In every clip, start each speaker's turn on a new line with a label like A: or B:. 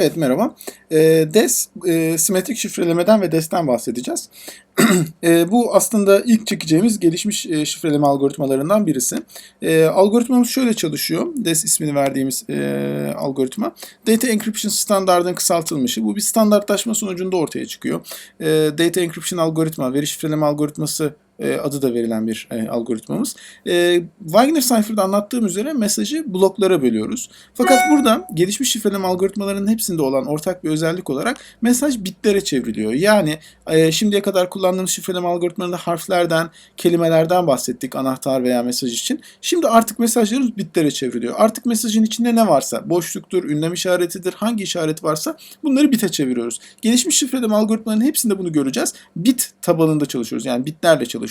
A: Evet merhaba. Ee, DES, e, simetrik şifrelemeden ve DES'ten bahsedeceğiz. E, bu aslında ilk çekeceğimiz gelişmiş e, şifreleme algoritmalarından birisi. E, algoritmamız şöyle çalışıyor. DES ismini verdiğimiz e, algoritma. Data Encryption standardının kısaltılmışı. Bu bir standartlaşma sonucunda ortaya çıkıyor. E, Data Encryption algoritma, veri şifreleme algoritması e, adı da verilen bir e, algoritmamız. E, Wagner Cypher'da anlattığım üzere mesajı bloklara bölüyoruz. Fakat burada gelişmiş şifreleme algoritmalarının hepsinde olan ortak bir özellik olarak mesaj bitlere çevriliyor. Yani e, şimdiye kadar kullandığımız şifreleme algoritmalarında harflerden, kelimelerden bahsettik anahtar veya mesaj için. Şimdi artık mesajlarımız bitlere çevriliyor. Artık mesajın içinde ne varsa, boşluktur, ünlem işaretidir, hangi işaret varsa bunları bite çeviriyoruz. Gelişmiş şifreleme algoritmalarının hepsinde bunu göreceğiz. Bit tabanında çalışıyoruz. Yani bitlerle çalışıyoruz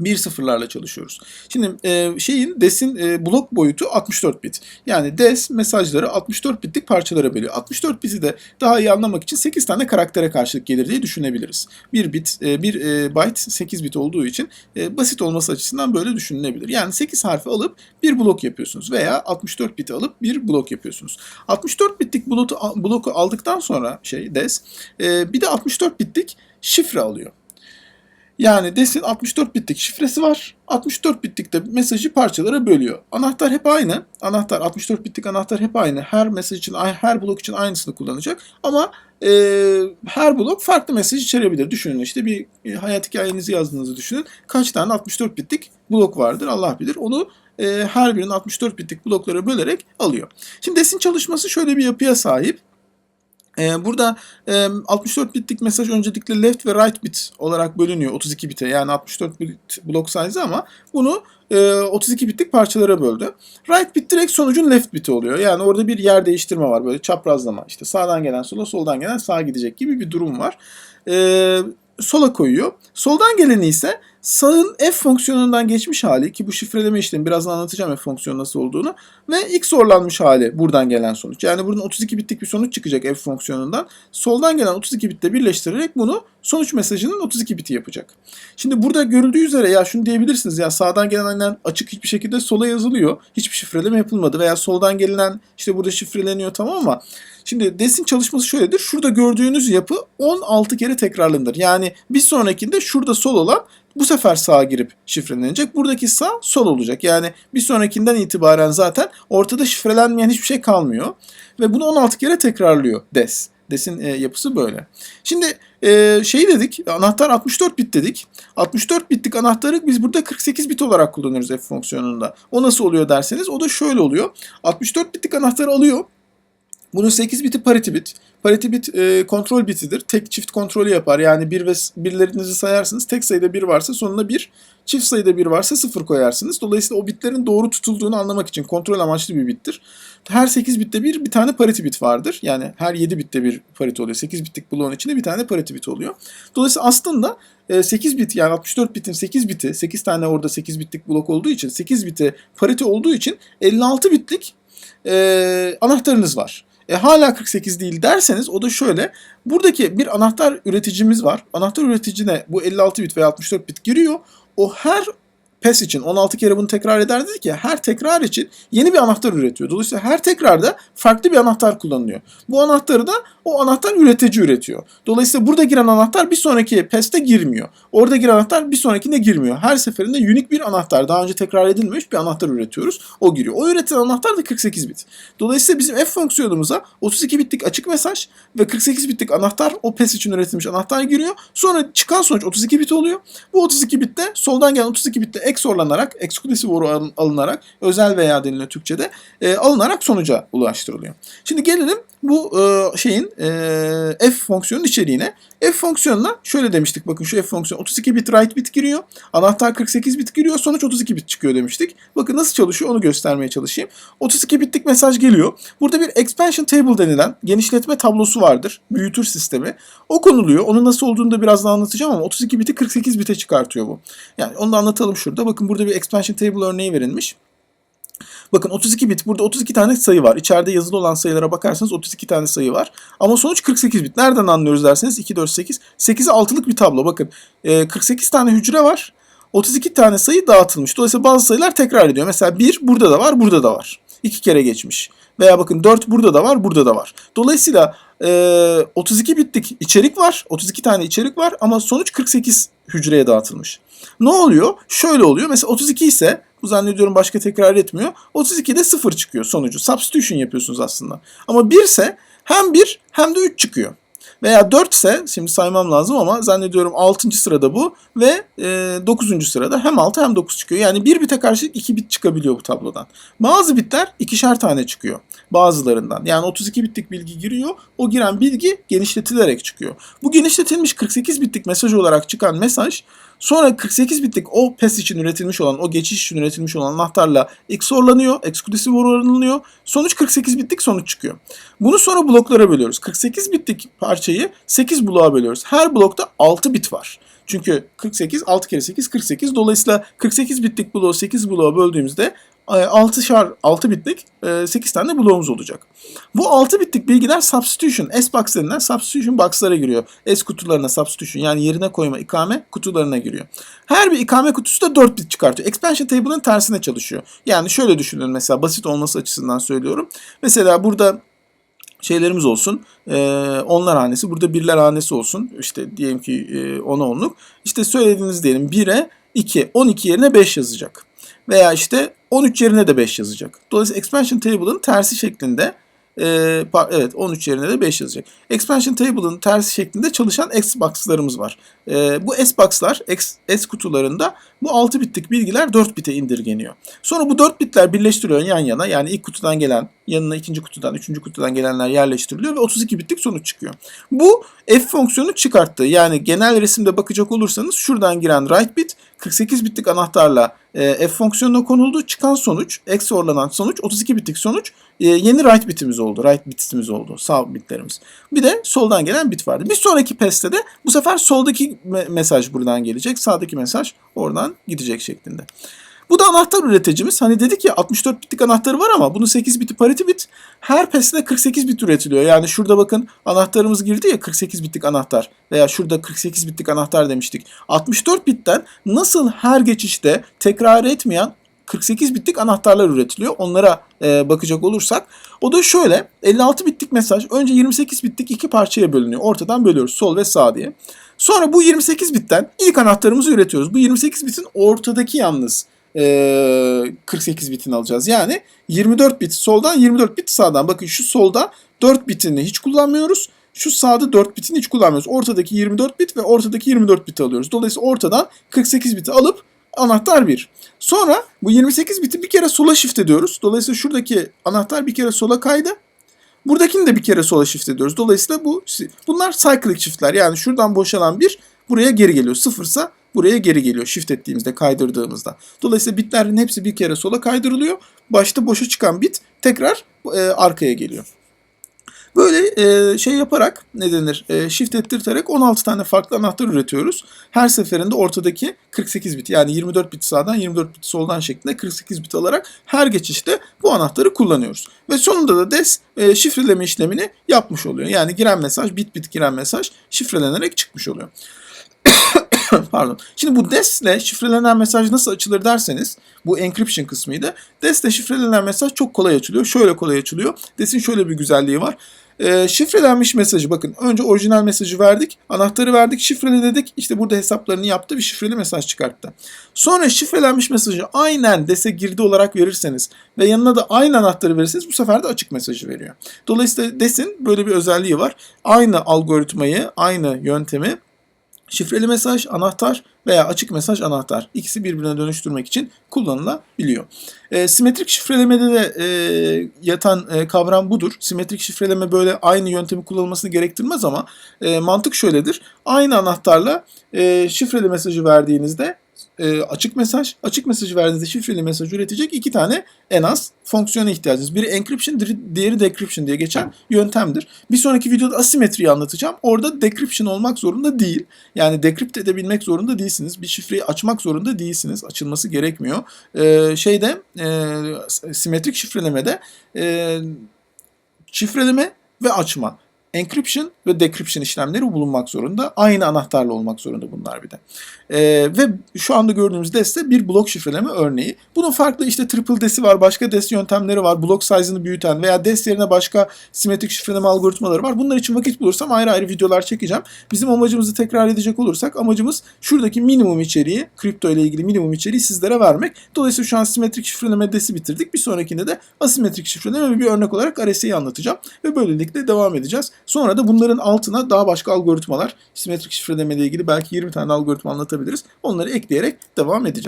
A: bir sıfırlarla çalışıyoruz. Şimdi e, şeyin DES'in e, blok boyutu 64 bit. Yani DES mesajları 64 bitlik parçalara bölüyor. 64 biti de daha iyi anlamak için 8 tane karaktere karşılık gelir diye düşünebiliriz. Bir bit, e, bir e, byte 8 bit olduğu için e, basit olması açısından böyle düşünülebilir. Yani 8 harfi alıp bir blok yapıyorsunuz veya 64 biti alıp bir blok yapıyorsunuz. 64 bitlik bloku, bloku aldıktan sonra şey DES e, bir de 64 bitlik şifre alıyor. Yani DES'in 64 bitlik şifresi var. 64 bitlik de mesajı parçalara bölüyor. Anahtar hep aynı. Anahtar 64 bitlik anahtar hep aynı. Her mesaj için, her blok için aynısını kullanacak. Ama e, her blok farklı mesaj içerebilir. Düşünün işte bir hayat hikayenizi yazdığınızı düşünün. Kaç tane 64 bitlik blok vardır Allah bilir. Onu e, her birinin 64 bitlik bloklara bölerek alıyor. Şimdi DES'in çalışması şöyle bir yapıya sahip. Ee, burada e, 64 bitlik mesaj öncelikle left ve right bit olarak bölünüyor 32 bite yani 64 bit blok size ama bunu e, 32 bitlik parçalara böldü. Right bit direkt sonucun left biti oluyor. Yani orada bir yer değiştirme var böyle çaprazlama işte sağdan gelen sola soldan gelen sağa gidecek gibi bir durum var. E, sola koyuyor. Soldan geleni ise sağın f fonksiyonundan geçmiş hali ki bu şifreleme işlemi birazdan anlatacağım f fonksiyonu nasıl olduğunu ve x zorlanmış hali buradan gelen sonuç. Yani buradan 32 bitlik bir sonuç çıkacak f fonksiyonundan. Soldan gelen 32 bitle birleştirerek bunu sonuç mesajının 32 biti yapacak. Şimdi burada görüldüğü üzere ya şunu diyebilirsiniz ya sağdan gelen açık hiçbir şekilde sola yazılıyor. Hiçbir şifreleme yapılmadı veya soldan gelen işte burada şifreleniyor tamam ama Şimdi DES'in çalışması şöyledir. Şurada gördüğünüz yapı 16 kere tekrarlanır. Yani bir sonrakinde şurada sol olan bu sefer sağa girip şifrelenecek. Buradaki sağ sol olacak. Yani bir sonrakinden itibaren zaten ortada şifrelenmeyen hiçbir şey kalmıyor. Ve bunu 16 kere tekrarlıyor DES. DES'in e, yapısı böyle. Şimdi e, şey dedik, anahtar 64 bit dedik. 64 bitlik anahtarı biz burada 48 bit olarak kullanıyoruz f fonksiyonunda. O nasıl oluyor derseniz o da şöyle oluyor. 64 bitlik anahtarı alıyor. Bunun 8 biti parity bit. Parity bit e, kontrol bitidir. Tek çift kontrolü yapar. Yani bir ve birlerinizi sayarsınız. Tek sayıda bir varsa sonuna bir, çift sayıda bir varsa sıfır koyarsınız. Dolayısıyla o bitlerin doğru tutulduğunu anlamak için kontrol amaçlı bir bittir. Her 8 bitte bir bir tane parity bit vardır. Yani her 7 bitte bir parity oluyor. 8 bitlik bloğun içinde bir tane parity bit oluyor. Dolayısıyla aslında 8 bit yani 64 bitin 8 biti 8 tane orada 8 bitlik blok olduğu için 8 bite parity olduğu için 56 bitlik e, anahtarınız var e, hala 48 değil derseniz o da şöyle. Buradaki bir anahtar üreticimiz var. Anahtar üreticine bu 56 bit veya 64 bit giriyor. O her PES için 16 kere bunu tekrar eder dedik ya her tekrar için yeni bir anahtar üretiyor. Dolayısıyla her tekrarda farklı bir anahtar kullanılıyor. Bu anahtarı da o anahtar üretici üretiyor. Dolayısıyla burada giren anahtar bir sonraki PES'te girmiyor. Orada giren anahtar bir sonrakinde girmiyor. Her seferinde unik bir anahtar daha önce tekrar edilmemiş bir anahtar üretiyoruz. O giriyor. O üretilen anahtar da 48 bit. Dolayısıyla bizim F fonksiyonumuza 32 bitlik açık mesaj ve 48 bitlik anahtar o PES için üretilmiş anahtar giriyor. Sonra çıkan sonuç 32 bit oluyor. Bu 32 bitte soldan gelen 32 bitte XOR'lanarak, exclusive OR alınarak, özel veya deniliyor Türkçe'de, e, alınarak sonuca ulaştırılıyor. Şimdi gelelim bu e, şeyin e, f fonksiyonun içeriğine. F fonksiyonuna şöyle demiştik bakın şu f fonksiyonu 32 bit write bit giriyor. Anahtar 48 bit giriyor sonuç 32 bit çıkıyor demiştik. Bakın nasıl çalışıyor onu göstermeye çalışayım. 32 bitlik mesaj geliyor. Burada bir expansion table denilen genişletme tablosu vardır. Büyütür sistemi. O konuluyor. Onun nasıl olduğunu da birazdan anlatacağım ama 32 biti 48 bite çıkartıyor bu. Yani onu da anlatalım şurada. Bakın burada bir expansion table örneği verilmiş. Bakın 32 bit. Burada 32 tane sayı var. İçeride yazılı olan sayılara bakarsanız 32 tane sayı var. Ama sonuç 48 bit. Nereden anlıyoruz derseniz 2, 4, 8. 8'e 6'lık bir tablo. Bakın 48 tane hücre var. 32 tane sayı dağıtılmış. Dolayısıyla bazı sayılar tekrar ediyor. Mesela 1 burada da var, burada da var. iki kere geçmiş. Veya bakın 4 burada da var, burada da var. Dolayısıyla e, 32 bitlik içerik var. 32 tane içerik var ama sonuç 48 hücreye dağıtılmış. Ne oluyor? Şöyle oluyor. Mesela 32 ise bu zannediyorum başka tekrar etmiyor. 32'de 0 çıkıyor sonucu. Substitution yapıyorsunuz aslında. Ama 1 ise hem 1 hem de 3 çıkıyor. Veya 4 ise şimdi saymam lazım ama zannediyorum 6. sırada bu ve e, 9. sırada hem 6 hem 9 çıkıyor. Yani bir bite karşılık 2 bit çıkabiliyor bu tablodan. Bazı bitler ikişer tane çıkıyor bazılarından. Yani 32 bitlik bilgi giriyor. O giren bilgi genişletilerek çıkıyor. Bu genişletilmiş 48 bitlik mesaj olarak çıkan mesaj sonra 48 bitlik o PES için üretilmiş olan, o geçiş için üretilmiş olan anahtarla XOR'lanıyor, exclusive oranlanıyor. Sonuç 48 bitlik sonuç çıkıyor. Bunu sonra bloklara bölüyoruz. 48 bitlik parçayı 8 bloğa bölüyoruz. Her blokta 6 bit var. Çünkü 48, 6 kere 8, 48. Dolayısıyla 48 bitlik bloğu 8 bloğa böldüğümüzde 6 şar 6 bitlik 8 tane bloğumuz olacak. Bu 6 bitlik bilgiler substitution, S-box denilen substitution box'lara giriyor. S kutularına substitution yani yerine koyma ikame kutularına giriyor. Her bir ikame kutusu da 4 bit çıkartıyor. Expansion table'ın tersine çalışıyor. Yani şöyle düşünün mesela basit olması açısından söylüyorum. Mesela burada şeylerimiz olsun. E, onlar hanesi. Burada birler hanesi olsun. İşte diyelim ki e, 10'a onluk. İşte söylediğiniz diyelim 1'e 2. 12 yerine 5 yazacak. Veya işte 13 yerine de 5 yazacak. Dolayısıyla expansion table'ın tersi şeklinde e, evet 13 yerine de 5 yazacak. Expansion table'ın tersi şeklinde çalışan Xbox'larımız var. E, bu S-box'lar S kutularında bu 6 bitlik bilgiler 4 bite indirgeniyor. Sonra bu 4 bitler birleştiriyor yan yana. Yani ilk kutudan gelen yanına ikinci kutudan, üçüncü kutudan gelenler yerleştiriliyor ve 32 bitlik sonuç çıkıyor. Bu F fonksiyonu çıkarttı. Yani genel resimde bakacak olursanız şuradan giren write bit 48 bitlik anahtarla e, F fonksiyonuna konuldu. Çıkan sonuç, XOR'lanan sonuç 32 bitlik sonuç e, yeni write bitimiz oldu. Write bitimiz oldu. Sağ bitlerimiz. Bir de soldan gelen bit vardı. Bir sonraki PES'te de bu sefer soldaki me- mesaj buradan gelecek. Sağdaki mesaj oradan gidecek şeklinde. Bu da anahtar üreticimiz. Hani dedik ya 64 bitlik anahtarı var ama bunun 8 biti parity bit. Her PES'te 48 bit üretiliyor. Yani şurada bakın anahtarımız girdi ya 48 bitlik anahtar. Veya şurada 48 bitlik anahtar demiştik. 64 bitten nasıl her geçişte tekrar etmeyen 48 bitlik anahtarlar üretiliyor. Onlara e, bakacak olursak o da şöyle 56 bitlik mesaj önce 28 bitlik iki parçaya bölünüyor. Ortadan bölüyoruz sol ve sağ diye. Sonra bu 28 bitten ilk anahtarımızı üretiyoruz. Bu 28 bitin ortadaki yalnız 48 bitini alacağız. Yani 24 bit soldan 24 bit sağdan. Bakın şu solda 4 bitini hiç kullanmıyoruz. Şu sağda 4 bitini hiç kullanmıyoruz. Ortadaki 24 bit ve ortadaki 24 biti alıyoruz. Dolayısıyla ortadan 48 biti alıp anahtar 1. Sonra bu 28 biti bir kere sola shift ediyoruz. Dolayısıyla şuradaki anahtar bir kere sola kaydı. Buradakini de bir kere sola shift ediyoruz. Dolayısıyla bu bunlar cyclic shift'ler. Yani şuradan boşalan bir buraya geri geliyor. Sıfırsa buraya geri geliyor shift ettiğimizde, kaydırdığımızda. Dolayısıyla bitlerin hepsi bir kere sola kaydırılıyor. Başta boşa çıkan bit tekrar e, arkaya geliyor. Böyle e, şey yaparak ne denir e, shift ettirterek 16 tane farklı anahtar üretiyoruz. Her seferinde ortadaki 48 bit yani 24 bit sağdan 24 bit soldan şeklinde 48 bit alarak her geçişte bu anahtarı kullanıyoruz. Ve sonunda da DES e, şifreleme işlemini yapmış oluyor. Yani giren mesaj bit bit giren mesaj şifrelenerek çıkmış oluyor. Pardon. Şimdi bu DES ile şifrelenen mesaj nasıl açılır derseniz bu encryption kısmıydı. DES ile şifrelenen mesaj çok kolay açılıyor. Şöyle kolay açılıyor. DES'in şöyle bir güzelliği var. E, şifrelenmiş mesajı bakın önce orijinal mesajı verdik. Anahtarı verdik. Şifreli dedik. İşte burada hesaplarını yaptı. Bir şifreli mesaj çıkarttı. Sonra şifrelenmiş mesajı aynen DES'e girdi olarak verirseniz ve yanına da aynı anahtarı verirseniz bu sefer de açık mesajı veriyor. Dolayısıyla DES'in böyle bir özelliği var. Aynı algoritmayı, aynı yöntemi şifreli mesaj, anahtar veya açık mesaj anahtar. İkisi birbirine dönüştürmek için kullanılabiliyor. E, simetrik şifrelemede de e, yatan e, kavram budur. Simetrik şifreleme böyle aynı yöntemi kullanılmasını gerektirmez ama e, mantık şöyledir. Aynı anahtarla e, şifreli mesajı verdiğinizde e, açık mesaj, açık mesajı verdiğinizde şifreli mesaj üretecek iki tane en az fonksiyona ihtiyacınız. Biri encryption, diğeri decryption diye geçen yöntemdir. Bir sonraki videoda asimetriyi anlatacağım. Orada decryption olmak zorunda değil. Yani decrypt edebilmek zorunda değilsiniz. Bir şifreyi açmak zorunda değilsiniz. Açılması gerekmiyor. E, şeyde e, simetrik şifrelemede e, şifreleme ve açma encryption ve decryption işlemleri bulunmak zorunda. Aynı anahtarla olmak zorunda bunlar bir de. Ee, ve şu anda gördüğümüz deste bir blok şifreleme örneği. Bunun farklı işte triple desi var, başka des yöntemleri var, blok size'ını büyüten veya des yerine başka simetrik şifreleme algoritmaları var. Bunlar için vakit bulursam ayrı ayrı videolar çekeceğim. Bizim amacımızı tekrar edecek olursak amacımız şuradaki minimum içeriği, kripto ile ilgili minimum içeriği sizlere vermek. Dolayısıyla şu an simetrik şifreleme desi bitirdik. Bir sonrakinde de asimetrik şifreleme ve bir örnek olarak RSA'yı anlatacağım. Ve böylelikle devam edeceğiz. Sonra da bunların altına daha başka algoritmalar, simetrik şifreleme ile ilgili belki 20 tane algoritma anlatabiliriz. Onları ekleyerek devam edeceğiz.